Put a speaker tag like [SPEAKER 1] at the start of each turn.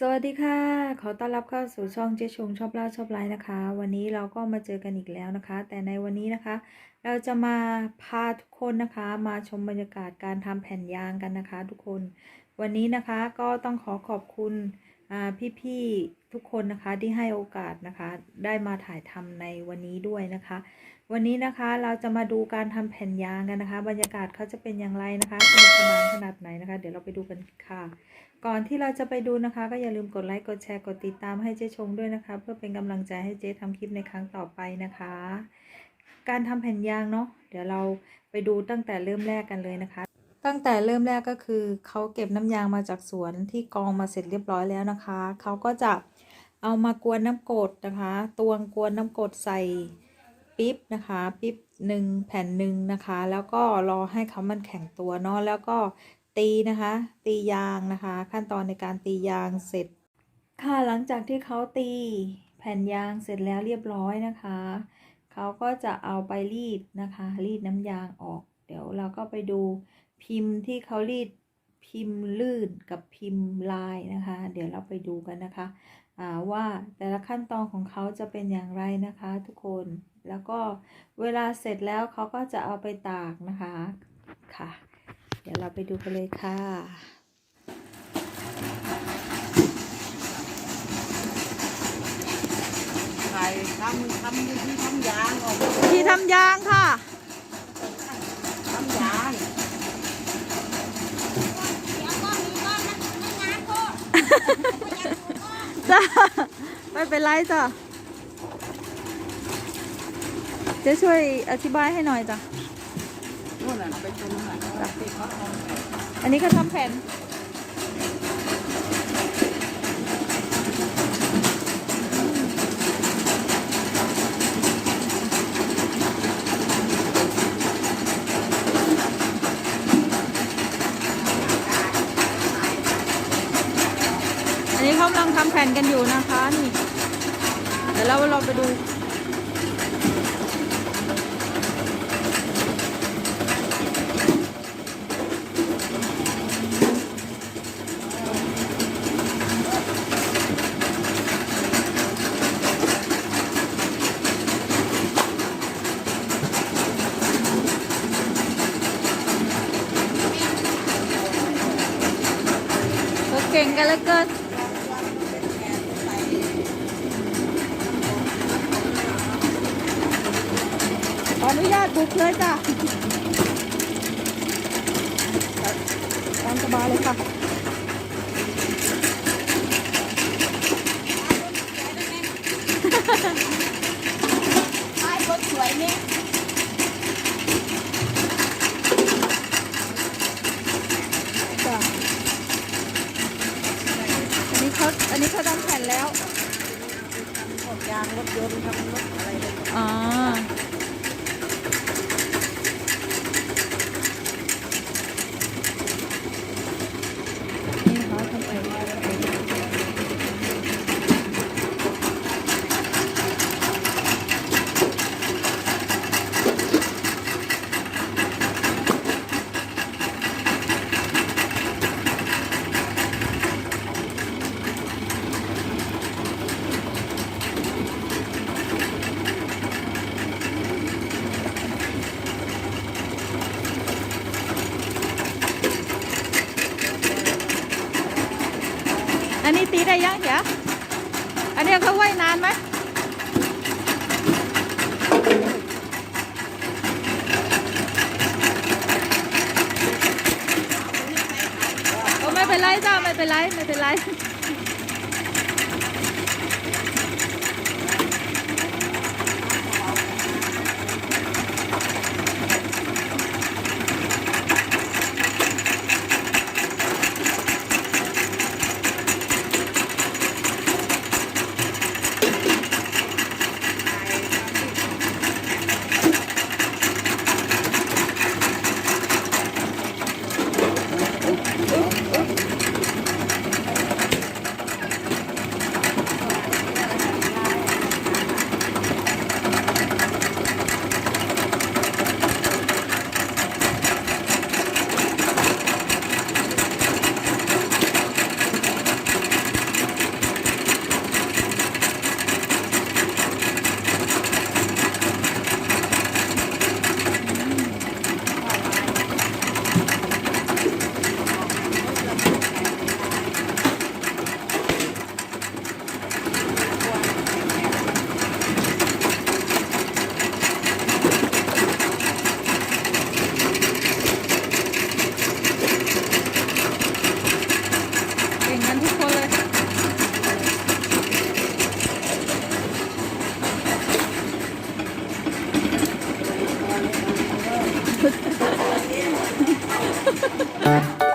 [SPEAKER 1] สวัสดีค่ะ ขอต้อนรับเข้าสู่ช่องเจ๊ชงชอบเล่าชอบไลฟ์นะคะ วันนี้เราก็มาเจอกันอีกแล้วนะคะ แต่ในวันนี้นะคะ เราจะมาพาทุกคนนะคะ มาชมบรรยากาศการทำแผ่นยางกันนะคะ ทุกคน วันนี้นะคะก็ต้องขอขอบคุณอ่าพี่ๆทุกคนนะคะที่ให้โอกาสนะคะ ได้มาถ่ายทำในวันนี้ด้วยนะคะ วันนี้นะคะเราจะมาดูการทำแผ่นยางกันนะคะ บรรยากาศเขาจะเป็นอย่างไรนะคะสนุกสนานขนาดไหนนะคะ เดี๋ยวเราไปดูกันค่ะก่อนที่เราจะไปดูนะคะ ก็อย่าลืมกดไลค์กดแชร์กดติดตามให้เจ๊ชงด้วยนะคะ เพื่อเป็นกำลังใจให้เจ๊ทำคลิปในครั้งต่อไปนะคะ การทำแผ่นยางเนาะเดี๋ยวเราไปดูตั้งแต่เริ่มแรกกันเลยนะคะ ตั้งแต่เริ่มแรกก็คือเขาเก็บน้ำยางมาจากสวนที่กองมาเสร็จเรียบร้อยแล้วนะคะเขาก็จะเอามากวนน้ำกรดนะคะ ตวงกวนน้ำกรดใส่ปิ๊บนะคะปิ๊บหนึ่งแผ่นหนึ่งนะคะ แล้วก็รอให้เขามันแข็งตัวเนาะแล้วก็ ตีนะคะ ตียางนะคะ ขั้นตอนในการตียางเสร็จ ค่ะหลังจากที่เขาตีแผ่นยางเสร็จแล้วเรียบร้อยนะคะเขาก็จะเอาไปรีดนะคะ รีดน้ำยางออก เดี๋ยวเราก็ไปดูพิมพ์ที่เขารีดพิมพ์ลื่นกับพิมพ์ลายนะคะ เดี๋ยวเราไปดูกันนะคะว่าแต่ละขั้นตอนของเขาจะเป็นอย่างไรนะคะทุกคนแล้วก็เวลาเสร็จแล้วเขาก็จะเอาไปตากนะคะค่ะ ดี๋ยวเราไปดูกันเลยค่ะ
[SPEAKER 2] ใครทำทำที่ทำยางออก
[SPEAKER 1] ที่ทำยางค่ะ
[SPEAKER 2] ทำยาง
[SPEAKER 1] จ้าไม่เป็นไรจ้ะเจะช่วยอธิบายให้หน่อยจ้ะ
[SPEAKER 2] นู่นน่ะเป็นตรงนั้นน่ะที่เขาทำ
[SPEAKER 1] อันนี้ก็ทำแผ่นอันนี้เขากำลังทำแผ่นกันอยู่นะคะนี่ เดี๋ยวเราเราไปดู กันเหลือเกินขออนุญาตบุกเลยจ้ะตามสบายเลยค่ะ
[SPEAKER 2] ไอ้รถสวยนี่
[SPEAKER 1] จ้ะ อันนี้เขาอันนี้เขาทำแผ่นแล้ว
[SPEAKER 2] พวก ยางรถยนต์ทำรถอะไรเลย
[SPEAKER 1] อ๋อ นี่เขาทำแผ่นอันนี้ ตีได้ยังเดี๋ยวอันนี้เขาไว้นานไหมโอ้ไม่เป็นไรจ้าไม่เป็นไรไม่เป็นไร
[SPEAKER 2] Thank you.